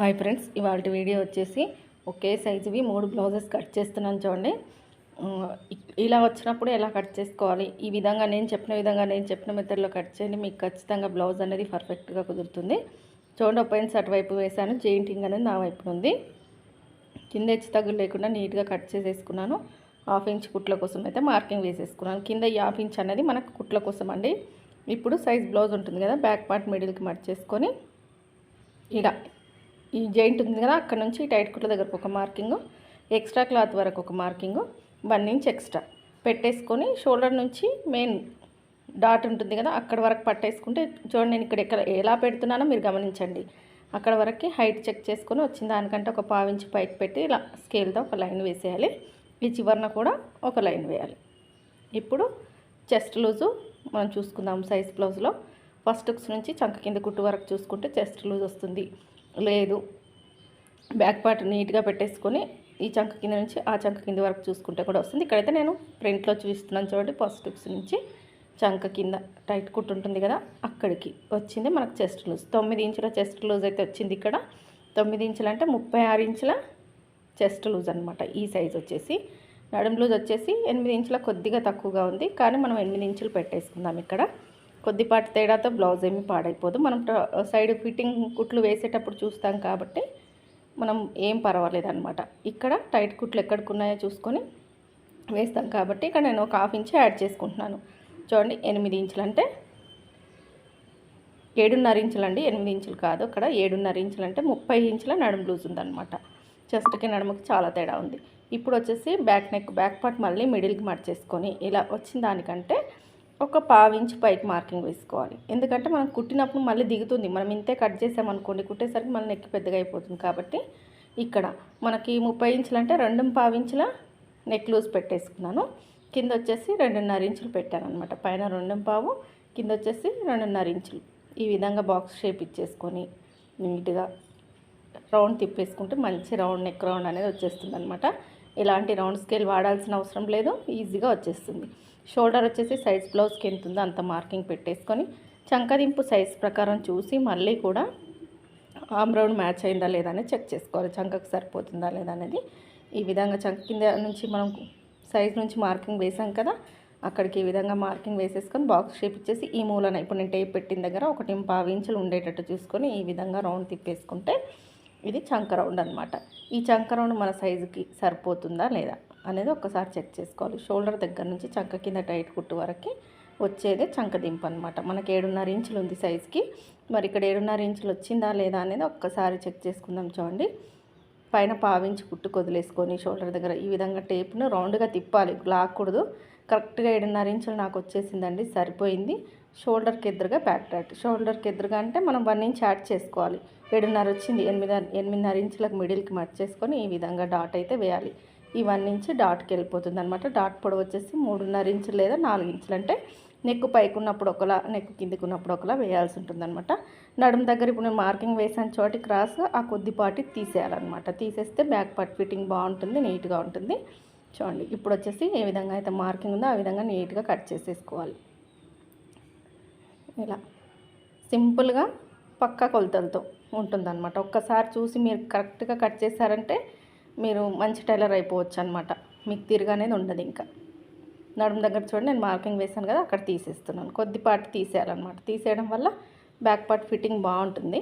Hi friends ఇవాళ video వచ్చేసి ఒకే సైజువి మూడు బ్లౌజెస్ కట్ చేస్తున్నాను చూడండి. ఇలా వచ్చినప్పుడు ఎలా కట్ చేసుకోవాలి? ఈ విధంగా నేను చెప్పిన విధంగా నేను చెప్పిన మెథడ్లో కట్ చేయండి. మీకు ఖచ్చితంగా బ్లౌజ్ అనేది పర్ఫెక్ట్గా కుదురుతుంది. చూడండి ఒక అటువైపు వేసాను జెయింటింగ్ అనేది నా వైపు ఉంది. కింద హెచ్చు తగ్గులు లేకుండా నీట్గా కట్ చేసేసుకున్నాను. హాఫ్ ఇంచ్ కుట్ల కోసం అయితే మార్కింగ్ వేసేసుకున్నాను. కింద ఈ హాఫ్ ఇంచ్ అనేది మనకు కుట్ల కోసం అండి. ఇప్పుడు సైజ్ బ్లౌజ్ ఉంటుంది కదా బ్యాక్ పార్ట్ మిడిల్కి మట్ చేసుకొని ఇలా ఈ జాయింట్ ఉంది కదా అక్కడ నుంచి టైట్ కుట్ల దగ్గరకు ఒక మార్కింగ్ ఎక్స్ట్రా క్లాత్ వరకు ఒక మార్కింగ్ వన్ ఇంచ్ ఎక్స్ట్రా పెట్టేసుకొని షోల్డర్ నుంచి మెయిన్ డాట్ ఉంటుంది కదా అక్కడ వరకు పట్టేసుకుంటే చూడండి నేను ఇక్కడ ఎక్కడ ఎలా పెడుతున్నానో మీరు గమనించండి. అక్కడ వరకు హైట్ చెక్ చేసుకొని వచ్చిన దానికంటే ఒక పావించి పైకి పెట్టి ఇలా స్కేల్తో ఒక లైన్ వేసేయాలి. ఈ చివరన కూడా ఒక లైన్ వేయాలి. ఇప్పుడు చెస్ట్ లూజు మనం చూసుకుందాం సైజ్ బ్లౌజ్లో. ఫస్ట్ హుక్స్ నుంచి చంక కింద కుట్టు వరకు చూసుకుంటే చెస్ట్ లూజ్ వస్తుంది. లేదు. బ్యాక్ పార్ట్ నీట్గా పెట్టేసుకొని ఈ చంక కింద నుంచి ఆ చంక కింద వరకు చూసుకుంటే కూడా వస్తుంది. ఇక్కడైతే నేను ప్రింట్లో చూపిస్తున్నాను చూడండి ఫస్ట్ నుంచి. చంక కింద టైట్ కుట్టు ఉంటుంది కదా అక్కడికి వచ్చింది మనకు చెస్ట్ లూజ్. తొమ్మిది ఇంచుల చెస్ట్ లూజ్ అయితే వచ్చింది ఇక్కడ. తొమ్మిది ఇంచులు అంటే ముప్పై ఆరు ఇంచుల చెస్ట్ లూజ్ అనమాట ఈ సైజ్ వచ్చేసి. నడుం లూజ్ వచ్చేసి ఎనిమిది ఇంచుల కొద్దిగా తక్కువగా ఉంది కానీ మనం ఎనిమిది ఇంచులు పెట్టేసుకుందాం ఇక్కడ. కొద్దిపాటి తేడాతో బ్లౌజ్ ఏమి పాడైపోదు. మనం సైడ్ ఫిట్టింగ్ కుట్లు వేసేటప్పుడు చూస్తాం కాబట్టి మనం ఏం పర్వాలేదు అనమాట ఇక్కడ టైట్ కుట్లు ఎక్కడికి ఉన్నాయో చూసుకొని వేస్తాం కాబట్టి ఇక్కడ నేను ఒక హాఫ్ ఇంచ్ యాడ్ చేసుకుంటున్నాను. చూడండి ఎనిమిది ఇంచులు అంటే ఏడున్నర ఇంచులు అండి ఎనిమిది ఇంచులు కాదు అక్కడ ఏడున్నర ఇంచులు అంటే ముప్పై ఇంచుల నడుము లూజ్ ఉందన్నమాట. చెస్ట్కి నడుముకి చాలా తేడా ఉంది. ఇప్పుడు వచ్చేసి బ్యాక్ నెక్ బ్యాక్ పార్ట్ మళ్ళీ మిడిల్కి మార్చేసుకొని ఇలా వచ్చిన దానికంటే ఒక పావు పైకి మార్కింగ్ వేసుకోవాలి. ఎందుకంటే మనం కుట్టినప్పుడు మళ్ళీ దిగుతుంది. మనం ఇంతే కట్ చేసామనుకోండి కుట్టేసరికి మళ్ళీ నెక్ పెద్దగా అయిపోతుంది. కాబట్టి ఇక్కడ మనకి ముప్పై ఇంచులు అంటే రెండు పావు ఇంచుల నెక్ లూజ్ పెట్టేసుకున్నాను. కింద వచ్చేసి రెండున్నర ఇంచులు పెట్టాను అనమాట పైన రెండు పావు కింద వచ్చేసి రెండున్నర ఇంచులు. ఈ విధంగా బాక్స్ షేప్ ఇచ్చేసుకొని నీట్గా రౌండ్ తిప్పేసుకుంటే మంచి రౌండ్ నెక్ రౌండ్ అనేది వచ్చేస్తుంది అనమాట ఇలాంటి రౌండ్ స్కేల్ వాడాల్సిన అవసరం లేదు. ఈజీగా వచ్చేస్తుంది. షోల్డర్ వచ్చేసి సైజ్ బ్లౌజ్కి ఎంత ఉందో అంత మార్కింగ్ పెట్టేసుకొని చంకదింపు సైజ్ ప్రకారం చూసి మళ్ళీ కూడా ఆమ్ రౌండ్ మ్యాచ్ అయిందా లేదా అనేది చెక్ చేసుకోవాలి. చంకకు సరిపోతుందా లేదా అనేది ఈ విధంగా చంక కింద నుంచి మనం సైజ్ నుంచి మార్కింగ్ వేసాం కదా అక్కడికి ఈ విధంగా మార్కింగ్ వేసేసుకొని బాక్స్ షేప్ ఇచ్చేసి ఈ మూలన ఇప్పుడు నేను టేప్ పెట్టిన దగ్గర ఒకటి పావు ఇంచులు ఉండేటట్టు చూసుకొని ఈ విధంగా రౌండ్ తిప్పేసుకుంటే ఇది చంక రౌండ్ అనమాట ఈ చంక రౌండ్ మన సైజుకి సరిపోతుందా లేదా? అనేది ఒక్కసారి చెక్ చేసుకోవాలి. షోల్డర్ దగ్గర నుంచి చంక కింద టైట్ కుట్టు వరకు వచ్చేదే చంక దింపు అనమాట మనకి ఏడున్నర ఇంచులు ఉంది సైజుకి. మరి ఇక్కడ ఏడున్నర ఇంచులు వచ్చిందా లేదా అనేది ఒక్కసారి చెక్ చేసుకుందాం చూడండి. పైన పావించి కుట్టు కొదిలేసుకొని షోల్డర్ దగ్గర ఈ విధంగా టేప్ను రౌండ్గా తిప్పాలి. లాక్కూడదు. కరెక్ట్గా ఏడున్నర ఇంచులు నాకు వచ్చేసిందండి. సరిపోయింది. షోల్డర్కి ఎదురుగా బ్యాక్ డాట్ షోల్డర్కి ఎదురుగా అంటే మనం వన్ ఇంచ్ యాడ్ చేసుకోవాలి. ఏడున్నర వచ్చింది. ఎనిమిది ఎనిమిదిన్నర ఇంచులకు మిడిల్కి మట్ చేసుకొని ఈ విధంగా డాట్ అయితే వేయాలి. ఈ వన్ ఇంచ్ డాట్కి వెళ్ళిపోతుంది అనమాట డాట్ పొడవు వచ్చేసి మూడున్నర ఇంచులు లేదా నాలుగు ఇంచులు. అంటే నెక్ పైకి ఉన్నప్పుడు ఒకలా నెక్ కిందికి ఉన్నప్పుడు ఒకలా వేయాల్సి ఉంటుంది అనమాట నడుము దగ్గర ఇప్పుడు నేను మార్కింగ్ వేసాను చోటి క్రాస్ ఆ కొద్దిపాటి తీసేయాలన్నమాట. తీసేస్తే బ్యాక్ పార్ట్ ఫిట్టింగ్ బాగుంటుంది నీట్గా ఉంటుంది. చూడండి ఇప్పుడు వచ్చేసి ఏ విధంగా అయితే మార్కింగ్ ఉందో ఆ విధంగా నీట్గా కట్ చేసేసుకోవాలి. ఇలా. సింపుల్గా పక్క కొలతలతో ఉంటుందన్నమాట. ఒక్కసారి చూసి మీరు కరెక్ట్గా కట్ చేశారంటే మీరు మంచి టైలర్ అయిపోవచ్చు అనమాట మీకు తిరగనేది ఉండదు ఇంకా. నడుము దగ్గర చూడండి నేను మార్కింగ్ వేసాను కదా అక్కడ తీసేస్తున్నాను. కొద్దిపాటి తీసేయాలన్నమాట. తీసేయడం వల్ల బ్యాక్ పార్ట్ ఫిట్టింగ్ బాగుంటుంది.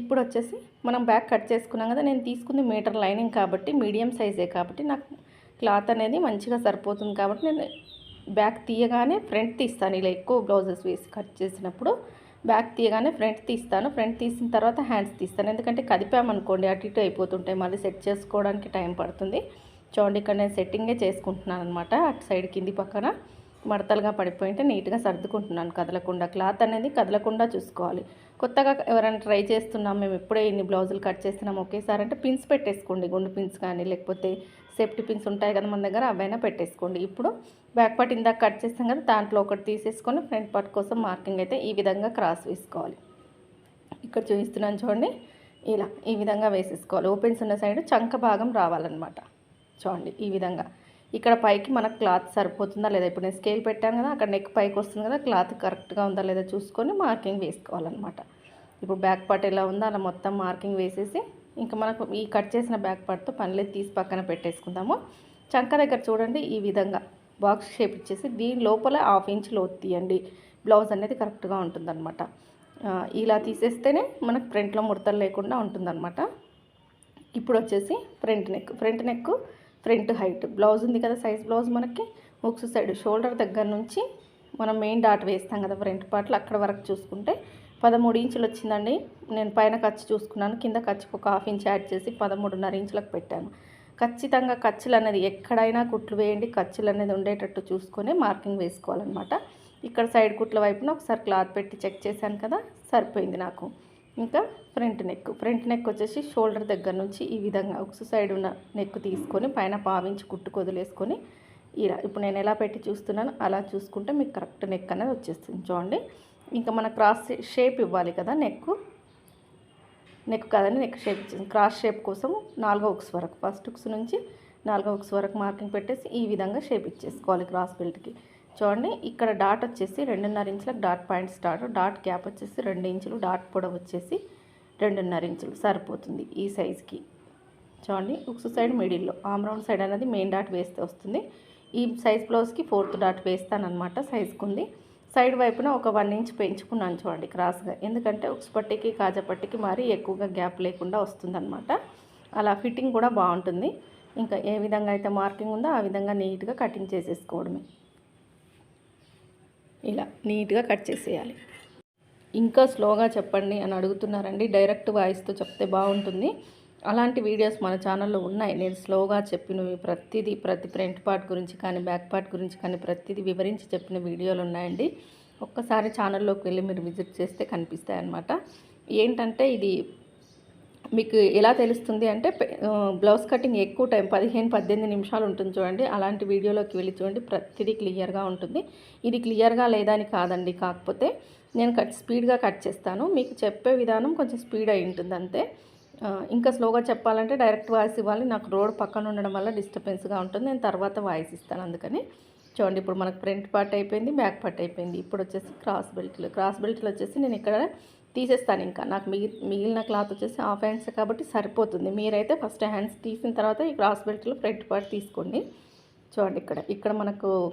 ఇప్పుడు వచ్చేసి మనం బ్యాక్ కట్ చేసుకున్నాం కదా నేను తీసుకుంది మీటర్ లైనింగ్ కాబట్టి మీడియం సైజే కాబట్టి నాకు క్లాత్ అనేది మంచిగా సరిపోతుంది కాబట్టి నేను బ్యాక్ తీయగానే ఫ్రంట్ తీస్తాను. ఇలా ఎక్కువ బ్లౌజెస్ వేసి కట్ చేసినప్పుడు బ్యాక్ తీయగానే ఫ్రంట్ తీస్తాను. ఫ్రంట్ తీసిన తర్వాత హ్యాండ్స్ తీస్తాను. ఎందుకంటే కదిపామనుకోండి అటు ఇటు అయిపోతుంటాయి. మళ్ళీ సెట్ చేసుకోవడానికి టైం పడుతుంది. చూడండి ఇక్కడ నేను సెట్టింగే చేసుకుంటున్నాను అనమాట అటు సైడ్ కింది పక్కన మడతలుగా పడిపోయింటే నీట్గా సర్దుకుంటున్నాను. కదలకుండా క్లాత్ అనేది కదలకుండా చూసుకోవాలి. కొత్తగా ఎవరైనా ట్రై చేస్తున్నాం మేము ఎప్పుడే ఇన్ని బ్లౌజులు కట్ చేస్తున్నాం. ఒకేసారి అంటే పిన్స్ పెట్టేసుకోండి. గుండు పిన్స్ కానీ లేకపోతే సేఫ్టీ పిన్స్ ఉంటాయి కదా మన దగ్గర అవైనా పెట్టేసుకోండి. ఇప్పుడు బ్యాక్ పార్ట్ ఇందాక కట్ చేస్తాం కదా దాంట్లో ఒకటి తీసేసుకొని ఫ్రంట్ పార్ట్ కోసం మార్కింగ్ అయితే ఈ విధంగా క్రాస్ వేసుకోవాలి. ఇక్కడ చూపిస్తున్నాను చూడండి ఇలా ఈ విధంగా వేసేసుకోవాలి. ఓపెన్స్ ఉన్న సైడ్ చంక భాగం రావాలన్నమాట. చూడండి ఈ విధంగా. ఇక్కడ పైకి మనకు క్లాత్ సరిపోతుందా లేదా? ఇప్పుడు నేను స్కేల్ పెట్టాను కదా అక్కడ నెక్ పైకి వస్తుంది కదా క్లాత్ కరెక్ట్గా ఉందా లేదా చూసుకొని మార్కింగ్ వేసుకోవాలన్నమాట. ఇప్పుడు బ్యాక్ పార్ట్ ఎలా ఉందో అలా మొత్తం మార్కింగ్ వేసేసి ఇంకా మనకు ఈ కట్ చేసిన బ్యాక్ పార్ట్తో పనిలేదు తీసి పక్కన పెట్టేసుకుందాము. చంక దగ్గర చూడండి ఈ విధంగా బాక్స్ షేప్ ఇచ్చేసి దీని లోపల హాఫ్ ఇంచ్ లోతు తీయండి. బ్లౌజ్ అనేది కరెక్ట్గా ఉంటుందన్నమాట. ఇలా తీసేస్తేనే మనకు ఫ్రంట్లో ముడతలు లేకుండా ఉంటుందన్నమాట. ఇప్పుడు వచ్చేసి front neck front neck front height blouse ఉంది కదా సైజ్ బ్లౌజ్ మనకి. ముక్స్ సైడ్ షోల్డర్ దగ్గర నుంచి మనం మెయిన్ డాట్ వేస్తాం కదా ఫ్రంట్ పార్ట్లో అక్కడ వరకు చూసుకుంటే పదమూడు ఇంచులు వచ్చిందండి. నేను పైన ఖర్చు చూసుకున్నాను. కింద ఖర్చుకు ఒక హాఫ్ ఇంచ్ యాడ్ చేసి పదమూడున్నర ఇంచులకు పెట్టాను. ఖచ్చితంగా ఖర్చులు అనేది ఎక్కడైనా కుట్లు వేయండి. ఖర్చులు అనేది ఉండేటట్టు చూసుకొని మార్కింగ్ వేసుకోవాలన్నమాట. ఇక్కడ సైడ్ కుట్ల వైపున ఒకసారి క్లాత్ పెట్టి చెక్ చేశాను కదా సరిపోయింది నాకు. ఇంకా ఫ్రంట్ నెక్. ఫ్రంట్ నెక్ వచ్చేసి షోల్డర్ దగ్గర నుంచి ఈ విధంగా ఒక సైడ్ ఉన్న నెక్ తీసుకొని పైన పావించి కుట్టు కొదిలేసుకొని ఇలా. ఇప్పుడు నేను ఎలా పెట్టి చూస్తున్నాను అలా చూసుకుంటే మీకు కరెక్ట్ నెక్ అనేది వచ్చేస్తుంది. చూడండి. ఇంకా మన క్రాస్ షేప్ ఇవ్వాలి కదా నెక్ నెక్ కాదని నెక్ షేప్ క్రాస్ షేప్ కోసం నాలుగో ఉక్స్ వరకు. ఫస్ట్ ఉక్స్ నుంచి నాలుగో ఉక్స్ వరకు మార్కింగ్ పెట్టేసి ఈ విధంగా షేప్ ఇచ్చేసుకోవాలి క్రాస్ బెల్ట్కి. చూడండి ఇక్కడ డాట్ వచ్చేసి రెండున్నర ఇంచులకు dot point start dot gap వచ్చేసి రెండు ఇంచులు డాట్ పొడవు వచ్చేసి రెండున్నర ఇంచులు సరిపోతుంది ఈ సైజ్కి. చూడండి ఉక్స్ సైడ్ మిడిల్లో ఆమ్ రౌండ్ సైడ్ అనేది మెయిన్ డాట్ వేస్తే వస్తుంది. ఈ సైజ్ బ్లౌజ్కి ఫోర్త్ డాట్ వేస్తానమాట సైజ్కి ఉంది సైడ్ వైపున ఒక వన్ ఇంచ్ పెంచుకున్నాను చూడండి క్రాస్గా. ఎందుకంటే ఉక్స్ పట్టికి కాజా పట్టికి మరీ ఎక్కువగా గ్యాప్ లేకుండా వస్తుందన్నమాట. అలా ఫిట్టింగ్ కూడా బాగుంటుంది. ఇంకా ఏ విధంగా అయితే మార్కింగ్ ఉందో ఆ విధంగా నీట్గా కటింగ్ చేసేసుకోవడమే. ఇలా నీట్గా కట్ చేసేయాలి. ఇంకా స్లోగా చెప్పండి అని అడుగుతున్నారండి. డైరెక్ట్ వాయిస్తో చెప్తే బాగుంటుంది. అలాంటి వీడియోస్ మన ఛానల్లో ఉన్నాయి. నేను స్లోగా చెప్పినవి ప్రతిదీ ప్రతి ఫ్రంట్ పార్ట్ గురించి కానీ బ్యాక్ పార్ట్ గురించి కానీ ప్రతిదీ వివరించి చెప్పిన వీడియోలు ఉన్నాయండి. ఒక్కసారి ఛానల్లోకి వెళ్ళి మీరు విజిట్ చేస్తే కనిపిస్తాయి అన్నమాట ఏంటంటే ఇది మీకు ఎలా తెలుస్తుంది అంటే బ్లౌజ్ కటింగ్ ఎక్కువ టైం పదిహేను పద్దెనిమిది నిమిషాలు ఉంటుంది చూడండి. అలాంటి వీడియోలోకి వెళ్ళి చూడండి ప్రతిదీ క్లియర్గా ఉంటుంది. ఇది క్లియర్గా లేదా కాదండి. కాకపోతే నేను కట్ స్పీడ్గా కట్ చేస్తాను. మీకు చెప్పే విధానం కొంచెం స్పీడ్ అయి ఉంటుంది అంతే. ఇంకా స్లోగా చెప్పాలంటే డైరెక్ట్ వాయిస్ ఇవ్వాలి. నాకు రోడ్ పక్కన ఉండడం వల్ల డిస్టర్బెన్స్గా ఉంటుంది. నేను తర్వాత వాయిస్ ఇస్తాను అందుకని. చూడండి ఇప్పుడు మనకు ఫ్రంట్ పార్ట్ అయిపోయింది బ్యాక్ పార్ట్ అయిపోయింది. ఇప్పుడు వచ్చేసి క్రాస్ బెల్ట్లు. క్రాస్ బెల్ట్లు వచ్చేసి నేను ఇక్కడ తీసేస్తాను ఇంకా. నాకు మిగిలి మిగిలిన క్లాత్ వచ్చేసి హాఫ్ హ్యాండ్స్ కాబట్టి సరిపోతుంది. మీరైతే ఫస్ట్ హ్యాండ్స్ తీసిన తర్వాత ఈ క్రాస్ బెల్ట్లో ఫ్రంట్ పార్ట్ తీసుకోండి. చూడండి ఇక్కడ. ఇక్కడ మనకు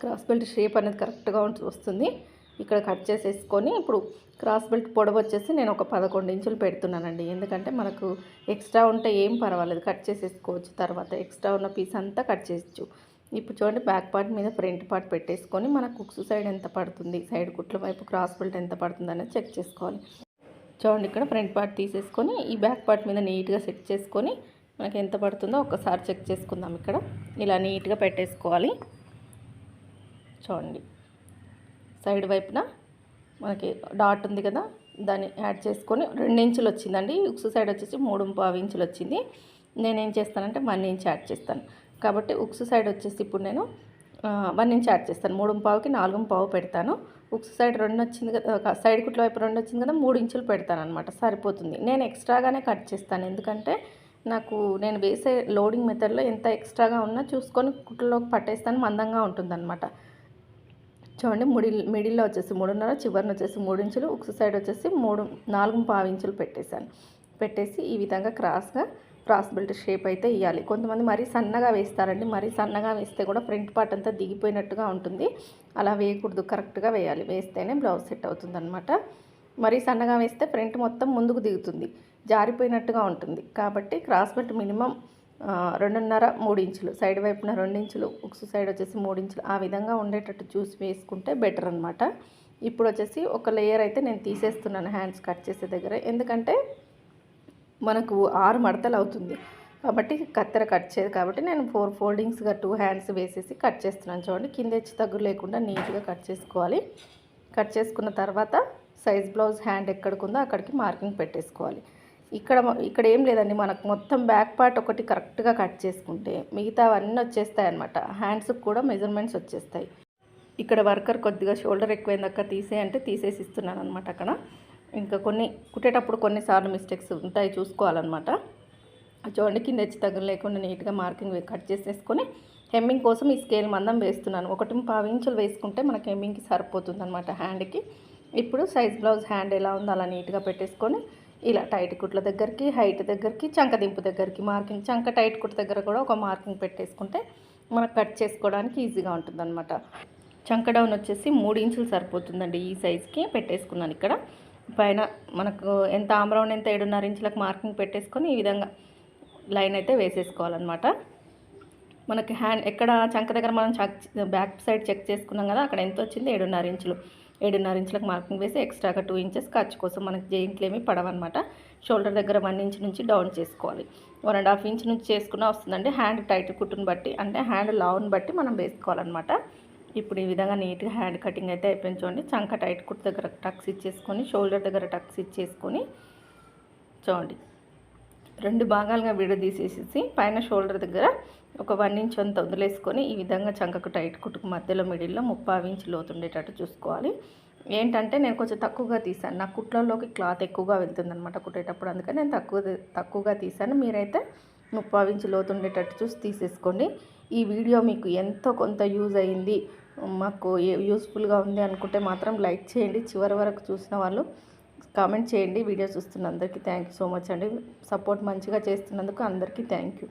క్రాస్ బెల్ట్ షేప్ అనేది కరెక్ట్గా ఉంటు- వస్తుంది. ఇక్కడ కట్ చేసేసుకొని ఇప్పుడు క్రాస్ బెల్ట్ పొడవు వచ్చేసి నేను ఒక పదకొండు ఇంచులు పెడుతున్నానండి. ఎందుకంటే మనకు ఎక్స్ట్రా ఉంటే ఏం పర్వాలేదు. కట్ చేసేసుకోవచ్చు. తర్వాత ఎక్స్ట్రా ఉన్న పీస్ అంతా కట్ చేయొచ్చు. ఇప్పుడు చూడండి బ్యాక్ పార్ట్ మీద ఫ్రంట్ పార్ట్ పెట్టేసుకొని మన కుక్స్ సైడ్ ఎంత పడుతుంది సైడ్ కుట్ల వైపు క్రాస్ బెల్ట్ ఎంత పడుతుంది అనేది చెక్ చేసుకోవాలి. చూడండి ఇక్కడ ఫ్రంట్ పార్ట్ తీసేసుకొని ఈ బ్యాక్ పార్ట్ మీద నీట్గా సెట్ చేసుకొని మనకి ఎంత పడుతుందో ఒకసారి చెక్ చేసుకుందాం ఇక్కడ. ఇలా నీట్గా పెట్టేసుకోవాలి. చూడండి. సైడ్ వైపున మనకి డాట్ ఉంది కదా దాన్ని యాడ్ చేసుకొని రెండించులు వచ్చిందండి. ఉక్స్ సైడ్ వచ్చేసి మూడు పావు ఇంచులు వచ్చింది. నేను ఏం చేస్తానంటే వన్ ఇంచ్ యాడ్ చేస్తాను. కాబట్టి ఉక్స్ సైడ్ వచ్చేసి ఇప్పుడు నేను వన్ ఇంచ్ యాడ్ చేస్తాను. మూడు పావుకి నాలుగు పావు పెడతాను. ఉక్స్ సైడ్ రెండు వచ్చింది కదా సైడ్ కుట్ల వైపు రెండు వచ్చింది కదా మూడు ఇంచులు పెడతాను అనమాట సరిపోతుంది. నేను ఎక్స్ట్రాగానే కట్ చేస్తాను. ఎందుకంటే నాకు నేను వేసే లోడింగ్ మెథడ్లో ఎంత ఎక్స్ట్రాగా ఉన్నా చూసుకొని కుట్లలోకి పట్టేస్తాను మందంగా ఉంటుందన్నమాట. చూడండి ముడి మిడిల్లో వచ్చేసి మూడున్నర చివరిన వచ్చేసి మూడు ఇంచులు ఉక్స్ సైడ్ వచ్చేసి మూడు నాలుగు పావు ఇంచులు పెట్టేశాను. పెట్టేసి ఈ విధంగా క్రాస్గా క్రాస్ బెల్ట్ షేప్ అయితే ఇవ్వాలి కొంతమంది మరీ సన్నగా వేస్తారండి. మరీ సన్నగా వేస్తే కూడా ఫ్రంట్ పార్ట్ అంతా దిగిపోయినట్టుగా ఉంటుంది. అలా వేయకూడదు. కరెక్ట్గా వేయాలి. వేస్తేనే బ్లౌజ్ సెట్ అవుతుంది అనమాట మరీ సన్నగా వేస్తే ఫ్రంట్ మొత్తం ముందుకు దిగుతుంది. జారిపోయినట్టుగా ఉంటుంది. కాబట్టి క్రాస్ బెల్ట్ మినిమం రెండున్నర మూడు ఇంచులు సైడ్ వైపున రెండు ఇంచులు ఉక్స్ సైడ్ వచ్చేసి మూడు ఇంచులు ఆ విధంగా ఉండేటట్టు చూసి వేసుకుంటే బెటర్ అనమాట ఇప్పుడు వచ్చేసి ఒక లేయర్ అయితే నేను తీసేస్తున్నాను హ్యాండ్స్ కట్ చేసే దగ్గర. ఎందుకంటే మనకు ఆరు మడతలు అవుతుంది. కాబట్టి కత్తెర కట్ చేయదు కాబట్టి నేను ఫోర్ ఫోల్డింగ్స్గా టూ హ్యాండ్స్ వేసేసి కట్ చేస్తున్నాను చూడండి. కింద హెచ్చు తగ్గు లేకుండా నీట్గా కట్ చేసుకోవాలి. కట్ చేసుకున్న తర్వాత సైజ్ బ్లౌజ్ హ్యాండ్ ఎక్కడికి ఉందో అక్కడికి మార్కింగ్ పెట్టేసుకోవాలి. ఇక్కడ ఇక్కడ ఏం లేదండి. మనకు మొత్తం బ్యాక్ పార్ట్ ఒకటి కరెక్ట్గా కట్ చేసుకుంటే మిగతా అవన్నీ వచ్చేస్తాయి అనమాట హ్యాండ్స్కి కూడా మెజర్మెంట్స్ వచ్చేస్తాయి. ఇక్కడ వర్కర్ కొద్దిగా షోల్డర్ ఎక్కువైందాక తీసే అంటే తీసేసి ఇస్తున్నాను అనమాట అక్కడ. ఇంకా కొన్ని కుట్టేటప్పుడు కొన్నిసార్లు మిస్టేక్స్ ఉంటాయి చూసుకోవాలన్నమాట. చూడండి కింద హెచ్చు తగ్గులు లేకుండా నీట్గా మార్కింగ్ కట్ చేసేసుకొని హెమ్మింగ్ కోసం ఈ స్కేల్ మందం వేస్తున్నాను. ఒకటి పావు ఇంచులు వేసుకుంటే మనకి హెమ్మింగ్కి సరిపోతుంది అనమాట హ్యాండ్కి. ఇప్పుడు సైజ్ బ్లౌజ్ హ్యాండ్ ఎలా ఉందో అలా నీట్గా పెట్టేసుకొని ఇలా టైట్ కుట్ల దగ్గరికి హైట్ దగ్గరికి చంక దింపు దగ్గరికి మార్కింగ్ చంక టైట్ కుట్ దగ్గర కూడా ఒక మార్కింగ్ పెట్టేసుకుంటే మనకు కట్ చేసుకోవడానికి ఈజీగా ఉంటుందన్నమాట. చంక డౌన్ వచ్చేసి మూడు ఇంచులు సరిపోతుందండి ఈ సైజ్కి పెట్టేసుకున్నాను ఇక్కడ. పైన మనకు ఎంత ఆమ్రౌండ్ ఎంత ఏడున్నర ఇంచులకు మార్కింగ్ పెట్టేసుకొని ఈ విధంగా లైన్ అయితే వేసేసుకోవాలన్నమాట. మనకి హ్యాండ్ ఎక్కడ చంక దగ్గర మనం చెక్ బ్యాక్ సైడ్ చెక్ చేసుకున్నాం కదా అక్కడ ఎంత వచ్చింది? ఏడున్నర ఇంచులు. ఏడున్నర ఇంచులకు మార్కింగ్ వేసి ఎక్స్ట్రాగా టూ ఇంచెస్ ఖర్చు కోసం మనకి జెయింట్లు ఏమి పడవన్నమాట. షోల్డర్ దగ్గర వన్ ఇంచ్ నుంచి డౌన్ చేసుకోవాలి. వన్ అండ్ హాఫ్ ఇంచ్ నుంచి చేసుకున్నా వస్తుందండి. హ్యాండ్ టైట్ కుట్టుని బట్టి అంటే హ్యాండ్ లావును బట్టి మనం వేసుకోవాలన్నమాట. ఇప్పుడు ఈ విధంగా నీట్గా హ్యాండ్ కటింగ్ అయితే అయిపోయింది చూడండి. చంక టైట్ కుట్ దగ్గర టక్స్ ఇచ్చేసుకొని షోల్డర్ దగ్గర టక్స్ ఇచ్చేసుకొని చూడండి. రెండు భాగాలుగా విడదీసేసి పైన షోల్డర్ దగ్గర ఒక వన్ ఇంచ్ అంత వదిలేసుకొని ఈ విధంగా చంకకు టైట్ కుట్టుకు మధ్యలో మిడిల్లో ముప్పావు ఇంచ్ లోతు ఉండేటట్టు చూసుకోవాలి. ఏంటంటే నేను కొంచెం తక్కువగా తీసాను. నా కుట్లలోకి క్లాత్ ఎక్కువగా వెళ్తుందనమాట కుట్టేటప్పుడు. అందుకని నేను తక్కువ తక్కువగా తీసాను. మీరైతే ముప్పావు ఇంచ్ లోతు ఉండేటట్టు చూసి తీసేసుకోండి. ఈ వీడియో మీకు ఎంతో కొంత యూజ్ అయింది. మాకు యూస్ఫుల్గా ఉంది అనుకుంటే మాత్రం లైక్ చేయండి. చివరి వరకు చూసిన వాళ్ళు కామెంట్ చేయండి. వీడియో చూస్తున్న అందరికీ థ్యాంక్ యూ సో మచ్ అండి. సపోర్ట్ మంచిగా చేస్తున్నందుకు అందరికీ థ్యాంక్ యూ.